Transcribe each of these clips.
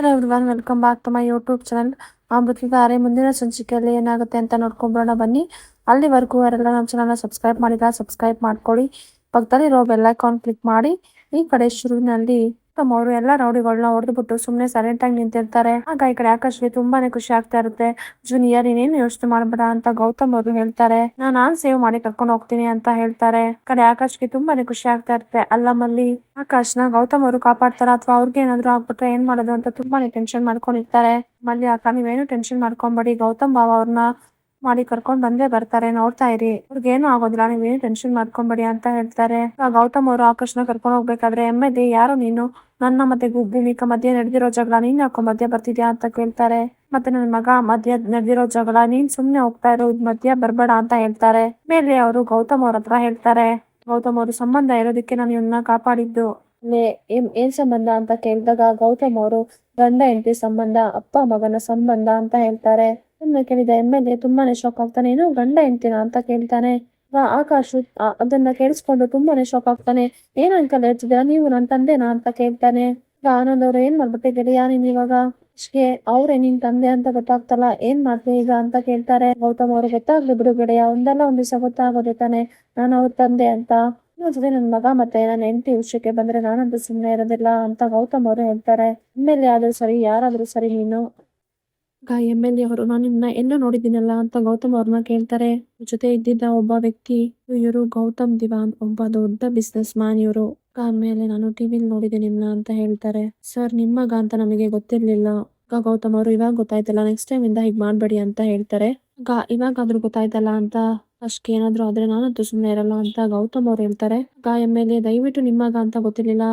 Hello everyone welcome back to my YouTube channel ಅಮೃತಿದ್ದಾರೆ ಮುಂದಿನ ಸಂಚಿಕೆಯಲ್ಲಿ ಏನಾಗುತ್ತೆ ಅಂತ ನೋಡ್ಕೊಂಡ್ಬರೋಣ ಬನ್ನಿ. ಅಲ್ಲಿವರೆಗೂ ಅವರೆಲ್ಲ ನಮ್ಮ ಚಾನಲ್ನ ಸಬ್ಸ್ಕ್ರೈಬ್ ಮಾಡಿಲ್ಲ ಸಬ್ಸ್ಕ್ರೈಬ್ ಮಾಡ್ಕೊಳ್ಳಿ. ಪಕ್ಕದಲ್ಲಿರೋ ಬೆಲ್ ಐಕಾನ್ ಕ್ಲಿಕ್ ಮಾಡಿ, ಈ ಕಡೆ ಶುರುವಿನಲ್ಲಿ ಅವರು ಎಲ್ಲ ರೌಡಿಗಳನ್ನ ಹೊಡೆದ್ಬಿಟ್ಟು ಸುಮ್ಮನೆ ಸೈಲೆಂಟ್ ಆಗಿ ನಿಂತಿರ್ತಾರೆ. ಆಗ ಈ ಕಡೆ ಆಕಾಶ್ಗೆ ತುಂಬಾನೇ ಖುಷಿ ಆಗ್ತಾ ಇರುತ್ತೆ. ಜೂನಿಯರ್ ಇನ್ನೇನು ಯೋಚನೆ ಮಾಡ್ಬೇಡ ಅಂತ ಗೌತಮ್ ಅವರು ಹೇಳ್ತಾರೆ. ನಾನು, ನಾನ್ ಸೇವ್ ಮಾಡಿ ಕರ್ಕೊಂಡು ಹೋಗ್ತೀನಿ ಅಂತ ಹೇಳ್ತಾರೆ. ಕಡೆ ಆಕಾಶ್ಗೆ ತುಂಬಾನೇ ಖುಷಿ ಆಗ್ತಾ ಇರುತ್ತೆ. ಅಲ್ಲಮಲ್ಲಿ ಆಕಾಶ್ನ ಗೌತಮ್ ಅವರು ಕಾಪಾಡ್ತಾರ ಅಥವಾ ಅವ್ರಿಗೆ ಏನಾದ್ರು ಆಗ್ಬಿಟ್ರೆ ಏನ್ ಮಾಡೋದು ಅಂತ ತುಂಬಾನೇ ಟೆನ್ಷನ್ ಮಾಡ್ಕೊಂಡಿರ್ತಾರೆ. ಮಲ್ಲಿ, ಅಕ್ಕ, ನೀವೇನು ಟೆನ್ಷನ್ ಮಾಡ್ಕೊಂಬೇಡಿ. ಗೌತಮ್ ಬಾವ ಅವ್ರನ್ನ ಮಾಡಿ ಕರ್ಕೊಂಡ್ ಬಂದೇ ಬರ್ತಾರೆ, ನೋಡ್ತಾ ಇರಿ. ಅವ್ರಿಗೇನು ಆಗೋದಿಲ್ಲ, ನೀವೇನು ಟೆನ್ಷನ್ ಮಾಡ್ಕೊಂಬೇಡಿ ಅಂತ ಹೇಳ್ತಾರೆ. ಗೌತಮ್ ಅವರು ಆಕರ್ಷಣ ಕರ್ಕೊಂಡು ಹೋಗ್ಬೇಕಾದ್ರೆ, ಎಮ್ಮೆದಿ, ಯಾರು ನೀನು? ನನ್ನ ಮತ್ತೆ ಗು- ಮಧ್ಯ ನಡೆದಿರೋ ಜಗಳ, ನೀನ್ ಯಾಕೋ ಮಧ್ಯ ಬರ್ತಿದ್ಯಾ ಅಂತ ಕೇಳ್ತಾರೆ. ಮತ್ತೆ ನನ್ನ ಮಗ ಮಧ್ಯ ನಡೆದಿರೋ ಜಗಳ, ನೀನ್ ಸುಮ್ನೆ ಹೋಗ್ತಾ ಇರೋ ಮಧ್ಯ ಬರ್ಬೇಡ ಅಂತ ಹೇಳ್ತಾರೆ. ಮೇಲೆ ಅವರು ಗೌತಮ್ ಅವ್ರ ಹತ್ರ ಹೇಳ್ತಾರೆ, ಗೌತಮ್ ಅವರು ಸಂಬಂಧ ಇರೋದಕ್ಕೆ ನಾನು ಇವನ್ನ ಕಾಪಾಡಿದ್ದು. ಏನ್ ಸಂಬಂಧ ಅಂತ ಕೇಳಿದಾಗ ಗೌತಮ್ ಅವರು ಗಂಡ ಹೆಂಡತಿ ಸಂಬಂಧ, ಅಪ್ಪ ಮಗನ ಸಂಬಂಧ ಅಂತ ಹೇಳ್ತಾರೆ. ಅದನ್ನ ಕೇಳಿದ ಎಂ ಎಲ್ ಎ ತುಂಬಾನೇ ಶಾಕ್ ಆಗ್ತಾನೆ. ಏನು ಗಂಡ ಹೆಂಡ್ತಿನ ಅಂತ ಕೇಳ್ತಾನೆ. ಆಕಾಶ್ ಅದನ್ನ ಕೇಳಿಸ್ಕೊಂಡು ತುಂಬಾನೇ ಶಾಕ್ ಆಗ್ತಾನೆ. ಏನ್ ಅಂಕಲ್ ಹೇಳ್ತಿದ್ದೀರಾ? ನೀವು ನನ್ನ ತಂದೆನಾ ಅಂತ ಕೇಳ್ತಾನೆ. ಆನಂದ್ ಅವ್ರು, ಏನ್ ಮಾಡ್ಬಿಟ್ಟಿದ್ದೀರಿ ಯಾ ನೀನ್ ಇವಾಗ? ಇಷ್ಟೇ ಅವ್ರೇ ನಿನ್ ತಂದೆ ಅಂತ ಗೊತ್ತಾಗ್ತಲ್ಲ, ಏನ್ ಮಾಡ್ತೀವಿ ಈಗ ಅಂತ ಕೇಳ್ತಾರೆ. ಗೌತಮ್ ಅವ್ರು, ಗೊತ್ತಾಗ್ಲಿ ಬಿಡು ಗೆಳೆಯ, ಒಂದಲ್ಲ ಒಂದ್ ದಿವಸ ಗೊತ್ತಾಗೋದೆ ತಾನೆ. ನಾನು ಅವ್ರ ತಂದೆ ಅಂತ. ಇನ್ನೊಂದ್ಸತಿ ನನ್ ಮಗ ಮತ್ತೆ ನನ್ನ ಹೆಂಡತಿ ವಿಷಯಕ್ಕೆ ಬಂದ್ರೆ ನಾನಂತೂ ಸುಮ್ಮನೆ ಇರೋದಿಲ್ಲ ಅಂತ ಗೌತಮ್ ಅವರು ಹೇಳ್ತಾರೆ. ಆಮೇಲೆ ಆದ್ರೂ ಸರಿ, ಯಾರಾದ್ರೂ ಸರಿ ನೀನು. ಆಗ ಎಂ ಎಲ್ ನಾನು ನಿನ್ನ ಎಲ್ಲೋ ನೋಡಿದ್ದೀನಲ್ಲ ಅಂತ ಗೌತಮ್ ಅವ್ರನ್ನ ಕೇಳ್ತಾರೆ. ಜೊತೆ ಇದ್ದಿದ್ದ ಒಬ್ಬ ವ್ಯಕ್ತಿ, ಇವರು ಗೌತಮ್ ದಿವಾನ್ ಒಬ್ಬ ದೊಡ್ಡ ಬಿಸ್ನೆಸ್ ಮ್ಯಾನ್ ಇವರು. ಆಮೇಲೆ ನಾನು ಟಿವಿಲಿ ನೋಡಿದೆ ನಿಮ್ನ ಅಂತ ಹೇಳ್ತಾರೆ. ಸರ್ ನಿಮ್ಮಗ ಅಂತ ನಮಗೆ ಗೊತ್ತಿರ್ಲಿಲ್ಲ. ಗೌತಮ್ ಅವರು ಇವಾಗ ಗೊತ್ತಾಯ್ತಲ್ಲ ನೆಕ್ಸ್ಟ್ ಟೈಮ್ ಇಂದ ಹೀಗೆ ಮಾಡ್ಬೇಡಿ ಅಂತ ಹೇಳ್ತಾರೆ. ಇವಾಗ ಇವಾಗಾದ್ರೂ ಗೊತ್ತಾಯ್ತಲ್ಲ ಅಂತ ಅಷ್ಟಕ್ಕೆ ಏನಾದ್ರು ಆದ್ರೆ ನಾನಂತೂ ಸುಮ್ಮನೆ ಇರಲ್ಲ ಅಂತ ಗೌತಮ್ ಅವ್ರು ಹೇಳ್ತಾರೆ. ಆಗ ಎಂ ದಯವಿಟ್ಟು ನಿಮ್ಮಗ ಅಂತ ಗೊತ್ತಿರ್ಲಿಲ್ಲ.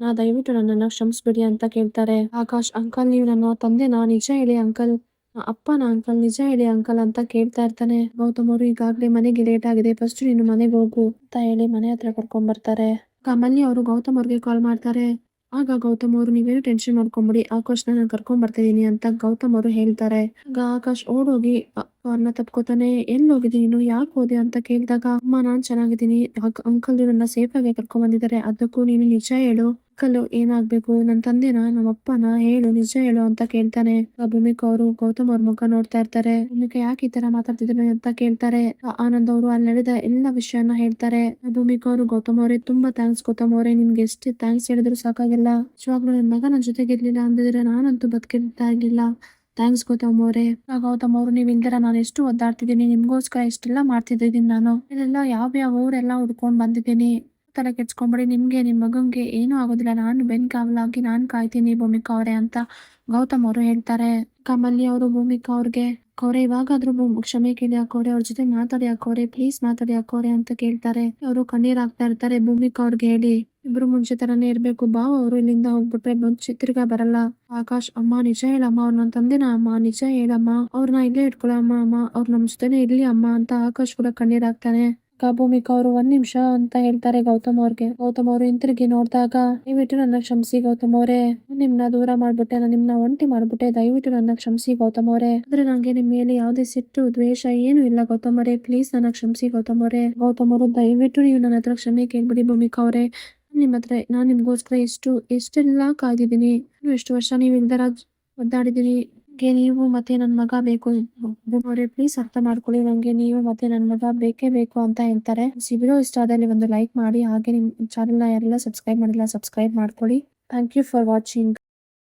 ನಾ ದಯವಿಟ್ಟು ನನ್ನನ್ನು ಕ್ಷಮಿಸ್ಬಿಡಿ ಅಂತ ಕೇಳ್ತಾರೆ. ಆಕಾಶ್, ಅಂಕಲ್, ನೀವು ನನ್ನ ತಂದೆನಾ ನಿಜ ಹೇಳಿ ಅಂಕಲ್. ಅಪ್ಪನ ಅಂಕಲ್, ನಿಜ ಹೇಳಿ ಅಂಕಲ್ ಅಂತ ಕೇಳ್ತಾ ಇರ್ತಾನೆ. ಗೌತಮ್ ಅವರು ಈಗಾಗ್ಲೇ ಮನೆಗೆ ಲೇಟ್ ಆಗಿದೆ. ಫಸ್ಟ್ ನೀನು ಮನೆಗೆ ಹೋಗು ಅಂತ ಹೇಳಿ ಮನೆ ಹತ್ರ ಕರ್ಕೊಂಡ್ ಬರ್ತಾರೆ. ಕಮಲಿ ಅವರು ಗೌತಮ್ ಅವ್ರಿಗೆ ಕಾಲ್ ಮಾಡ್ತಾರೆ. ಆಗ ಗೌತಮ್ ಅವರು ನೀವೇನು ಟೆನ್ಷನ್ ಮಾಡ್ಕೊಂಬಿಡಿ. ಆಕಾಶ್ ನಾನು ಕರ್ಕೊಂಡ್ ಬರ್ತಿದೀನಿ ಅಂತ ಗೌತಮ್ ಅವರು ಹೇಳ್ತಾರೆ. ಆಗ ಆಕಾಶ್ ಓಡೋಗಿ ಅವ್ರನ್ನ ತಪ್ಕೋತಾನೆ. ಎಲ್ಲಿ ಹೋಗಿದ್ದೀನಿ ನೀನು ಯಾಕೆ ಹೋದೆ? ಅಂತ ಕೇಳಿದಾಗ, ಅಮ್ಮ, ನಾನ್ ಚೆನ್ನಾಗಿದ್ದೀನಿ. ಅಂಕಲ್ ನನ್ನ ಸೇಫ್ ಆಗಿ ಕರ್ಕೊಂಡ್ ಬಂದಿದ್ದಾರೆ. ಅದಕ್ಕೂ ನೀನು ನಿಜ ಹೇಳು. ಅಂಕಲ್ ಏನಾಗ್ಬೇಕು? ನನ್ನ ತಂದೆನ ನಮ್ಮ ಅಪ್ಪನ ಹೇಳು, ನಿಜ ಹೇಳು ಅಂತ ಕೇಳ್ತಾನೆ. ಭೂಮಿಕ ಅವರು ಗೌತಮ್ ಅವ್ರ ಮುಖ ನೋಡ್ತಾ ಇರ್ತಾರೆ. ಭೂಮಿಕಾ ಯಾಕೆ ಈ ತರ ಮಾತಾಡ್ತಿದ್ರು ಅಂತ ಕೇಳ್ತಾರೆ. ಆನಂದ್ ಅವರು ಅಲ್ಲಿ ನಡೆದ ಎಲ್ಲ ವಿಷಯನ ಹೇಳ್ತಾರೆ. ಭೂಮಿಕ ಅವರು ಗೌತಮ್ ಅವರೇ, ತುಂಬಾ ಥ್ಯಾಂಕ್ಸ್ ಗೌತಮ್ ಅವರೇ. ನಿಮ್ಗೆ ಎಷ್ಟು ಥ್ಯಾಂಕ್ಸ್ ಹೇಳಿದ್ರು ಸಾಕಾಗಿಲ್ಲ. ನಿಜವಾಗ್ಲೂ ನನ್ನ ಮಗ ನನ್ನ ಜೊತೆಗೆ ಇರ್ಲಿಲ್ಲ ಅಂದಿದ್ರೆ ನಾನಂತೂ ಬದುಕಿರ್ತಾ ಇರ್ಲಿಲ್ಲ. ಥ್ಯಾಂಕ್ಸ್ ಗೌತಮ್ ಅವರೇ. ಗೌತಮ್ ಅವರು, ನೀವು ಇಲ್ದಿರ ನಾನು ಎಷ್ಟು ಒದ್ದಾಡ್ತಿದ್ದೀನಿ? ನಿಮ್ಗೋಸ್ಕರ ಇಷ್ಟೆಲ್ಲ ಮಾಡ್ತಿದ್ದೀನಿ ನಾನು? ಇಲ್ಲೆಲ್ಲ ಯಾವ ಯಾವ ಊರೆಲ್ಲ ಹುಡ್ಕೊಂಡ್ ಬಂದಿದ್ದೀನಿ? ತಲೆ ಕೆಡ್ಸ್ಕೊಂಬಿಡಿ ನಿಮ್ಗೆ ನಿಮ್ಮ ಮಗಂಗೆ ಏನೂ ಆಗೋದಿಲ್ಲ. ನಾನು ಬೆನ್ ನಾನು ನಾನ್ ಕಾಯ್ತೀನಿ ಭೂಮಿಕಾ ಅವರೇ ಅಂತ ಗೌತಮ್ ಅವರು ಹೇಳ್ತಾರೆ. ಕಮಲಿ ಅವರು, ಭೂಮಿಕಾ ಅವ್ರಿಗೆ, ಕೋರೆ, ಇವಾಗಾದ್ರೂ ಕ್ಷಮೆ ಕೇಳಿ ಹಾಕೋರೆ ಅವ್ರ ಜೊತೆ ಮಾತಾಡಿ ಹಾಕೋರೆ ಪ್ಲೀಸ್ ಮಾತಾಡಿ ಹಾಕೋರೆ ಅಂತ ಕೇಳ್ತಾರೆ. ಅವರು ಕಣ್ಣೀರ್ ಹಾಕ್ತಾ ಇರ್ತಾರೆ. ಭೂಮಿಕಾ ಅವ್ರಿಗೆ ಹೇಳಿ, ಇಬ್ರು ಮುಂಚೆ ತರನೇ ಇರ್ಬೇಕು. ಬಾವ ಅವರು ಇಲ್ಲಿಂದ ಹೋಗ್ಬಿಟ್ರೆ ಮುಂಚೆ ಚಿತ್ರಗ ಬರಲ್ಲ. ಆಕಾಶ್, ಅಮ್ಮ, ನಿಜ ಹೇಳಮ್ಮ. ಅವ್ರ ನನ್ನ ತಂದೆನ ಅಮ್ಮ? ನಿಜ ಹೇಳಮ್ಮ. ಅವ್ರನ್ನ ಇಲ್ಲೇ ಇಟ್ಕೊಳಮ್ಮ ಅಮ್ಮ. ಅವ್ರ ನಮ್ ಜೊತೆನೆ ಇರ್ಲಿ ಅಮ್ಮ ಅಂತ ಆಕಾಶ್ ಕೂಡ ಕಣ್ಣೀರ್ ಹಾಕ್ತಾನೆ. ಭೂಮಿಕಾ ಅವರು ಒಂದ್ ನಿಮಿಷ ಅಂತ ಹೇಳ್ತಾರೆ ಗೌತಮ್ ಅವ್ರಿಗೆ. ಗೌತಮ್ ಅವರು ಹಿಂತಿರುಗಿ ನೋಡಿದಾಗ, ದಯವಿಟ್ಟು ನನ್ನ ಕ್ಷಮಿಸಿ ಗೌತಮ್ ಅವರೇ. ನಿಮ್ನ ದೂರ ಮಾಡ್ಬಿಟ್ಟೆ. ನಾನು ನಿಮ್ನ ಒಂಟಿ ಮಾಡ್ಬಿಟ್ಟೆ. ದಯವಿಟ್ಟು ನನ್ನ ಕ್ಷಮಿಸಿ ಗೌತಮ್ ಅವರೇ. ಅಂದ್ರೆ ನಂಗೆ ನಿಮ್ ಮೇಲೆ ಯಾವುದೇ ಸಿಟ್ಟು, ದ್ವೇಷ ಏನು ಇಲ್ಲ ಗೌತಮ್ ಅವರೇ. ಪ್ಲೀಸ್ ನನ್ನ ಕ್ಷಮಿಸಿ ಗೌತಮ್ ಅವರೇ. ಗೌತಮ್ ಅವರು, ದಯವಿಟ್ಟು ನೀವು ನನ್ನ ಹತ್ರ ಕ್ಷಮೆ ಕೇಳ್ಬಿಡಿ ಭೂಮಿಕಾ ಅವರೇ. ನಿಮ್ ಹತ್ರ, ನಾನ್ ನಿಮ್ಗೋಸ್ಕರ ಎಷ್ಟು, ಎಷ್ಟೆಲ್ಲ ಕಾಯ್ದಿದ್ದೀನಿ. ಎಷ್ಟು ವರ್ಷ ನೀವು ಇಲ್ದಾರ ಒದ್ದಾಡಿದ್ದೀನಿ ನಂಗೆ ನೀವು ಮತ್ತೆ ನನ್ನ ಮಗ ಬೇಕು ಅವರೇ ಪ್ಲೀಸ್ ಅರ್ಥ ಮಾಡ್ಕೊಳ್ಳಿ. ನನಗೆ ನೀವು ಮತ್ತೆ ನನ್ನ ಮಗ ಬೇಕೇ ಬೇಕು ಅಂತ ಹೇಳ್ತಾರೆ. ಸಿಬಿರೋ ಇಷ್ಟ ಆದಲ್ಲಿ ಒಂದು ಲೈಕ್ ಮಾಡಿ. ಹಾಗೆ ನಿಮ್ಮ ಚಾನೆಲ್ನ ಯಾರೆಲ್ಲ ಸಬ್ಸ್ಕ್ರೈಬ್ ಮಾಡಿಲ್ಲ ಸಬ್ಸ್ಕ್ರೈಬ್ ಮಾಡ್ಕೊಳ್ಳಿ. Thank you for watching